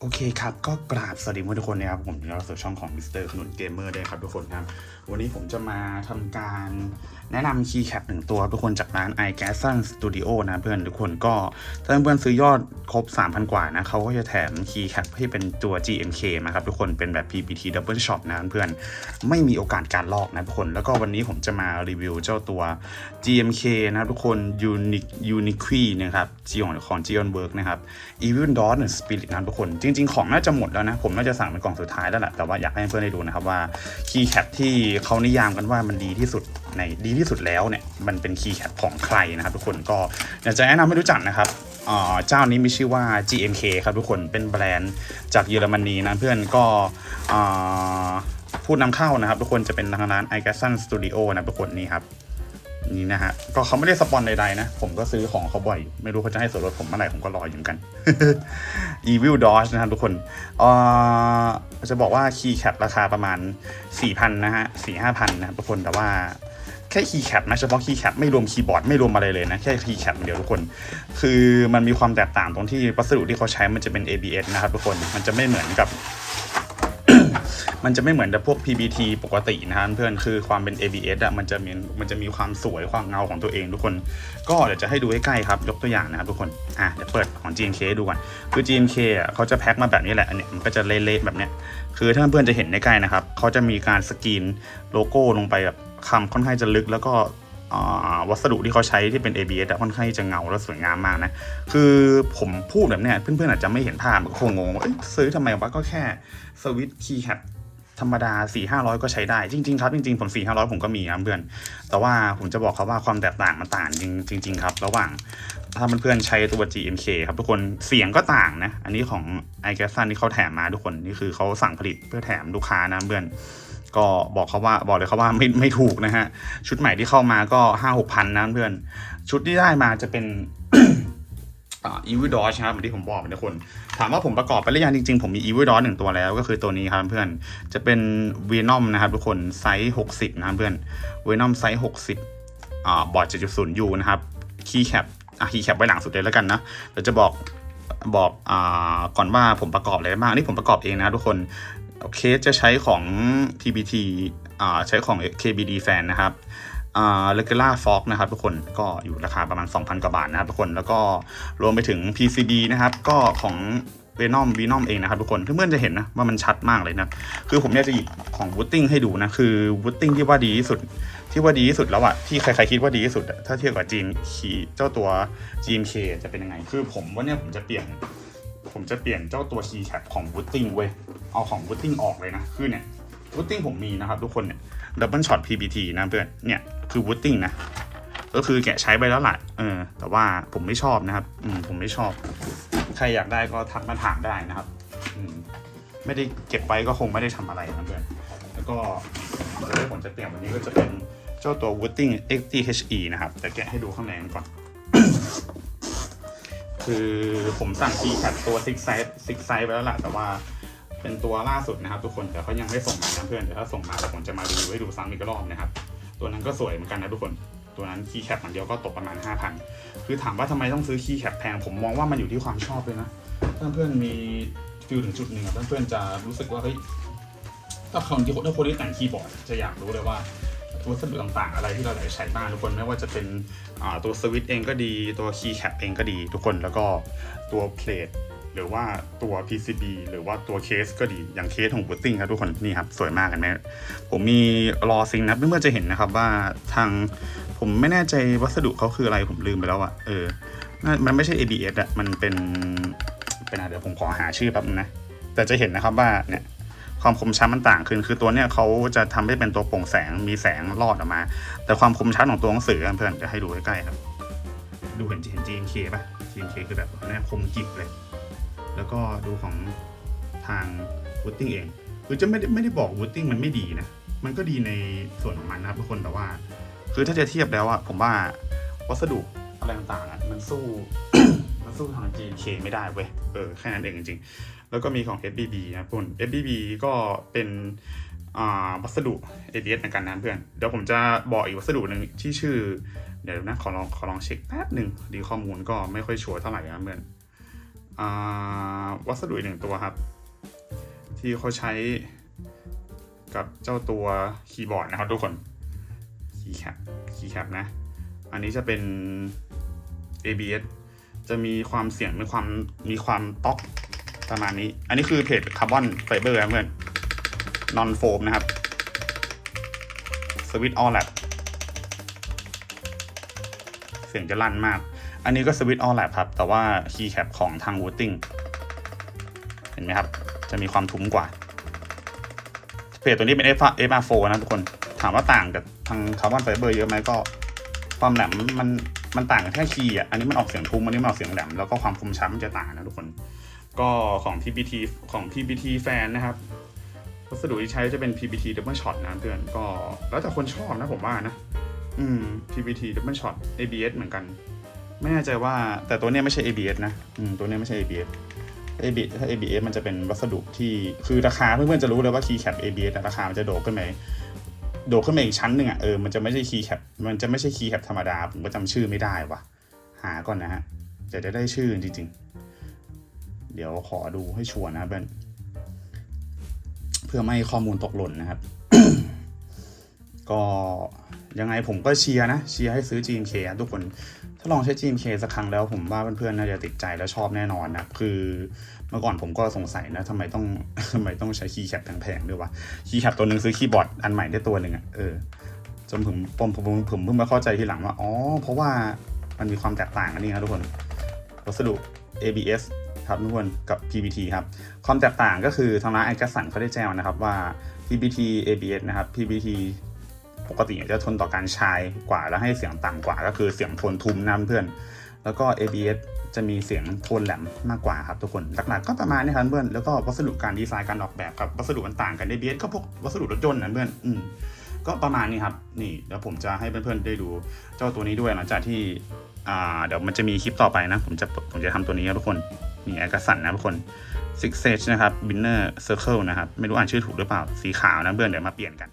โอเคครับ ก็กราบสวัสดีทุกคนนะครับ ผมเราสู่ช่องของมิสเตอร์ขนุนเกมเมอร์ได้ครับทุกคนครับ วันนี้ผมจะมาทำการแนะนำคีย์แคปหนึ่งตัวครับทุกคนจากร้าน i g a s o n Studio นะเพื่อนทุกคนก็ถ้าเพื่อนซื้อยอดครบ 3,000 กว่านะเขาก็จะแถมคีย์แคปให้เป็นตัว GMK มาครับทุกคนเป็นแบบ PPT Double Shot นะเพื่อนไม่มีโอกาสการลอกนะทุกคน แล้วก็วันนี้ผมจะมารีวิวเจ้าตัว GMK นะทุกคน Unique Unique นะครับจีของของ g e o n Work นะครับ Evil Dawn Spirit นะทุกคนจจริง ๆ ของน่าจะหมดแล้วนะ ผมน่าจะสั่งเป็นกล่องสุดท้ายแล้วแหละแต่ว่าอยากให้เพื่อนได้ดูนะครับว่าคีย์แคปที่เขานิยามกันว่ามันดีที่สุดในดีที่สุดแล้วเนี่ยมันเป็นคีย์แคปของใครนะครับทุกคนก็อยากจะแนะนำให้รู้จักนะครับเจ้านี้มีชื่อว่า GMK ครับทุกคนเป็นแบรนด์จากเยอรมนีนะเพื่อนก็อ่าผู้นำเข้านะครับ ทุกคนจะเป็นทางร้าน i g a s o n Studio นะทุกคนนี่ครับ นี่นะฮะ ก็เขาไม่ได้สปอนใดๆนะ ผมก็ซื้อของเขาบ่อย ไม่รู้เขาจะให้ส่วนลดผมเมื่อไหร่ ผมก็รออยู่เหมือนกัน Evil Dodge นะครับทุกคนเออจะบอกว่าคีย์แคปราคาประมาณ 4,000 นะฮะ4-5,000นะครับทุกคนแต่ว่าแค่คีย์แคปนะเฉพาะคีย์แคปไม่รวมคีย์บอร์ดไม่รวมอะไรเลยนะแค่คีย์แคปเดียวทุกคน คือมันมีความแตกต่างตรงที่วัสดุที่เขาใช้มันจะเป็น ABS นะครับทุกคนมันจะไม่เหมือนกับ มันจะไม่เหมือนกับพวก PBT ปกตินะครับเพื่อนคือความเป็น ABS อะมันจะมีมันจะมีความสวยความเงาของตัวเองทุกคน ก็เดี๋ยวจะให้ดูใใกล้ๆครับ ยกตัวอย่างนะครับทุกคนอะเดี๋ยวเปิดของ GMK ดูก่อนคือ GMK อะเขาจะแพ็คมาแบบนี้แหละอันเนี้ยมันก็จะเละๆแบบเนี้ยคือถ้าเพื่อนจะเห็นใกล้ๆนะครับเขาจะมีการสกรีนโลโก้ลงไปแบบคำค่อนข้างจะลึกแล้วก็ วัสดุที่เขาใช้ที่เป็น ABS อะค่อนข้างจะเงาและสวยงามมากนะ คือผมพูดแบบเนี้ยเพื่อนๆอาจจะไม่เห็นภาพก็คงงงว่าซื้อทำไมวะก็แค่สวิตช์คีย์แคปธรรมดา 4 5 0 0 ก็ใช้ได้จริง ๆ ครับ จริง ๆ ผม 4 5 0 0 ผมก็มีครับเพื่อน แต่ว่าผมจะบอกเขาว่าความแตกต่างมันต่างจริงจริง ๆ ครับ ระหว่างถ้าเพื่อนๆใช้ตัว GMK ครับทุกคนเสียงก็ต่างนะ อันนี้ของ i g a s o n ที่เขาแถมมาทุกคน นี่คือเขาสั่งผลิตเพื่อแถมลูกค้านะเพื่อน ก็บอกเขาว่าบอกเลยเขาว่าไม่ไม่ถูกนะฮะ ชุดใหม่ที่เข้ามาก็ห้าหกพันนะเพื่อน ชุดที่ได้มาจะเป็นอ่า Evil Dodge ครับเหมือนที่ผมบอกนะทุกคน ถามว่าผมประกอบไปหรือยังจริงๆ ผมมี Evil Dodge หนึ่งตัวแล้วก็คือตัวนี้ครับเพื่อนจะเป็น Venom นะครับทุกคนไซส์60นะครับเพื่อน Venom ไซส์60อ่าบอร์ด7.0 U นย์ยูนะครับคีย์แคปอะคีย์แคปไว้หลังสุดเลยแล้วกันนะเดี๋ยวจะบอกบอกอ่าก่อนว่าผมประกอบอะไรบ้างนนี่ผมประกอบเองนะทุกคน เคสจะใช้ของ TBT อ่าใช้ของ KBD Fan นะครับอ่าเลกล่าฟอกนะครับทุกคนก็อยู่ราคาประมาณ 2,000 กว่าบาทนะครับทุกคนแล้วก็รวมไปถึง PCB นะครับ ก็ของ Venom Venom เองนะครับทุกคนเพื่อนๆจะเห็นนะว่ามันชัดมากเลยนะคือผมอยากจะหยิบของ Wooting ให้ดูนะ คือ Wooting ที่ว่าดีที่สุด ที่ว่าดีที่สุดแล้วอะที่ใครๆคิดว่าดีที่สุด ถ้าเทียบกับจีนคีเจ้าตัว GMK จะเป็นยังไง คือผมว่าเนี่ยผมจะเปลี่ยน ผมจะเปลี่ยนเจ้าตัว key cap ของ Wooting เว้ย เอาของ Wooting ออกเลยนะ คือเนี่ย Wooting ผมมีนะครับทุกคนเนี่ยดับเบิลช็อต PBT นะเพื่อน เนี่ยคือ Wooting นะ ก็คือแกะใช้ไปแล้วแหละเออ แต่ว่าผมไม่ชอบนะครับ อืมผมไม่ชอบ ใครอยากได้ก็ทักมาถามได้นะครับ อืมไม่ได้เก็บไว้ก็คงไม่ได้ทำอะไรนะเพื่อน แล้วก็ที่ผมจะเตรียมวันนี้ก็จะเป็นเจ้าตัว Wooting XTHE นะครับ แต่แกะให้ดูข้างในก่อน คือผมสั่ง T แคปตัว six size six size ไปแล้วแหละแต่ว่า เป็นตัวล่าสุดนะครับ ทุกคนแต่เขายังไม่ส่งมานะเพื่อนเดี๋ยวถ้าส่งมาผมจะมารีวิวให้ดูซ้ำอีกรอบนะครับ ตัวนั้นก็สวยเหมือนกันนะทุกคนตัวนั้นคีย์แคปมันเดียวก็ตกประมาณ 5,000 คือถามว่าทำไมต้องซื้อคีย์แคปแพง ผมมองว่ามันอยู่ที่ความชอบเลยนะถ้าเพื่อนมีฟิลถึงจุดหนึ่งเพื่อนๆจะรู้สึกว่าเฮ้ยถ้าคนที่ถ้าคนที่แต่งคีย์บอร์ดจะอยากรู้เลยว่าวัสดุต่างๆ อะไรที่เราอยากใช้บ้างทุกคนไม่ว่าจะเป็นตัวสวิตช์เองก็ดี ตัวคีย์แคปเองก็ดีทุกคนแล้วก็ตัวเพลท หรือว่าตัว PCB หรือว่าตัวเคสก็ดีอย่างเคสของ Booting ครับทุกคนนี่ครับสวยมากเห็นไหมผมมีรอซิงนะเพื่อนๆจะเห็นนะครับว่าทางผมไม่แน่ใจวัสดุเขาคืออะไรผมลืมไปแล้วอะเออมันไม่ใช่ ABS อะมันเป็นเป็นอะไรเดี๋ยวผมขอหาชื่อแป๊บนึงนะแต่จะเห็นนะครับว่าเนี่ยความคมชัดมันต่างขึ้นคือตัวเนี้ยเขาจะทำให้เป็นตัวโปร่งแสงมีแสงรอดออกมา แต่ความคมชัดของตัวหนังสือเพื่อนจะให้ดูใกล้ๆครับ ดูเห็นเห็น GMK ป่ะ GMK คือแบบเนี่ยคมกริบเลย แล้วก็ดูของทาง w o o d ติ้งเอง คือจะไม่ได้ไม่ได้บอก w o o d ติ้งมันไม่ดีนะ มันก็ดีในส่วนของมันนะครับทุกคนแต่ว่า คือถ้าจะเทียบแล้วอะผมว่าวัสดุอะไรต่างๆอะมันสู้มันสู้ทาง GK ไม่ได้เว้ยเออแค่นั้นเองจริงๆ แล้วก็มีของ FBB นะคุณ FBB ก็เป็นอ่าวัสดุ ABS เหมือนกันนะเพื่อน เดี๋ยวผมจะบอกอีกวัสดุหนึ่งที่ชื่อ เดี๋ยวนะขอลองขอลองเช็คแป๊บหนึ่งดีข้อมูลก็ไม่ค่อยชัวร์เท่าไหร่นะเพื่อนอ่า วัสดุอีกหนึ่งตัวครับ ที่เขาใช้กับเจ้าตัวคีย์บอร์ดนะครับทุกคนคีย์แคปคีย์แคปนะ อันนี้จะเป็น ABS จะมีความเสียงมีความมีความต๊อกประมาณนี้ อันนี้คือเพจคาร์บอนไฟเบอร์ครับเพื่อนนอนโฟมนะครับสวิตออลแลบเสียงจะลั่นมาก อันนี้ก็สวิตออลแลบครับ แต่ว่าคีย์แคปของทางวูตติ้งเห็นไหมครับ จะมีความทุ้มกว่าเพจตัวนี้เป็น F FR4 นะทุกคน ถามว่าต่างกับทางคาร์บอนไฟเบอร์เยอะไหมก็ ความแหลมมันมันต่างกันแค่คีย์อะ อันนี้มันออกเสียงทุ้ม อันนี้มันออกเสียงแหลม แล้วก็ความคมชัดมันจะต่างนะทุกคน ก็ของ PBT ของ PBT แฟนนะครับวัสดุที่ใช้จะเป็น PBT double shot นะเพื่อน ก็แล้วแต่คนชอบนะผมว่านะ อืม PBT double shot ABS เหมือนกัน ไม่แน่ใจว่าแต่ตัวเนี้ยไม่ใช่ ABS นะอืมตัวเนี้ยไม่ใช่ ABS ABS ถ้า ABS มันจะเป็นวัสดุที่คือราคาเพื่อนๆจะรู้เลยว่า keycap ABS ราคามันจะโดดขึ้นไปโดดขึ้นมาอีกชั้นหนึ่งอะเออมันจะไม่ใช่ keycap มันจะไม่ใช่ keycap ธรรมดาผมก็จำชื่อไม่ได้ว่ะ หาก่อนนะฮะจะได้ได้ชื่อจริงๆ เดี๋ยวขอดูให้ชัวร์นะเพื่อนเพื่อไม่ให้ข้อมูลตกหล่นนะครับ ก็ยังไงผมก็เชียร์นะเชียร์ให้ซื้อ GMK อะทุกคนาลองใช้ GMK สักครั้งแล้วผมว่าเพื่อนๆน่าจะติดใจและชอบแน่นอนนะคือเมื่อก่อนผมก็สงสัยนะทำไมต้องทำไมต้องใช้คีย์แคปแพงๆด้วยวะคีย์แคปตัวหนึ่งซื้อคีย์บอร์ดอันใหม่ได้ตัวหนึ่งอะเออจนผมผมผมผมเพิ่งมาเข้าใจทีหลังว่าอ๋อเพราะว่ามันมีความแตกต่างกันนี่ครับทุกคนวัสดุ ABS ครับทุกคนกับ PBT ครับ ความแตกต่างก็คือทางร้านไอ s ัสันเขาได้แจ้งนะครับว่า PBT ABS นะครับ PBT ปกติจะทนต่อการชายกว่าแล้วให้เสียงต่ำกว่า ก็คือเสียงโทนทุ้มนะเพื่อน แล้วก็ ABS จะมีเสียงโทนแหลมมากกว่าครับทุกคนหลักๆก็ประมาณนี้ครับเพื่อนแล้วก็วัสดุการดีไซน์การออกแบบกับวัสดุมันต่างกัน ABS ก็พวกวัสดุรถยนต์นะเพื่อนอืมก็ประมาณนี้ครับนี่เดี๋ยวผมจะให้เพื่อนๆได้ดูเจ้าตัวนี้ด้วยหลังจากที่อ่าเดี๋ยวมันจะมีคลิปต่อไปนะ ผมจะผมจะทำตัวนี้ครับทุกคนนี่ไอกระสันนะทุกคน Six Sage นะครับ Binner Circle นะครับ ไม่รู้อ่านชื่อถูกหรือเปล่า สีขาวนะเพื่อนเดี๋ยวมาเปลี่ยนกัน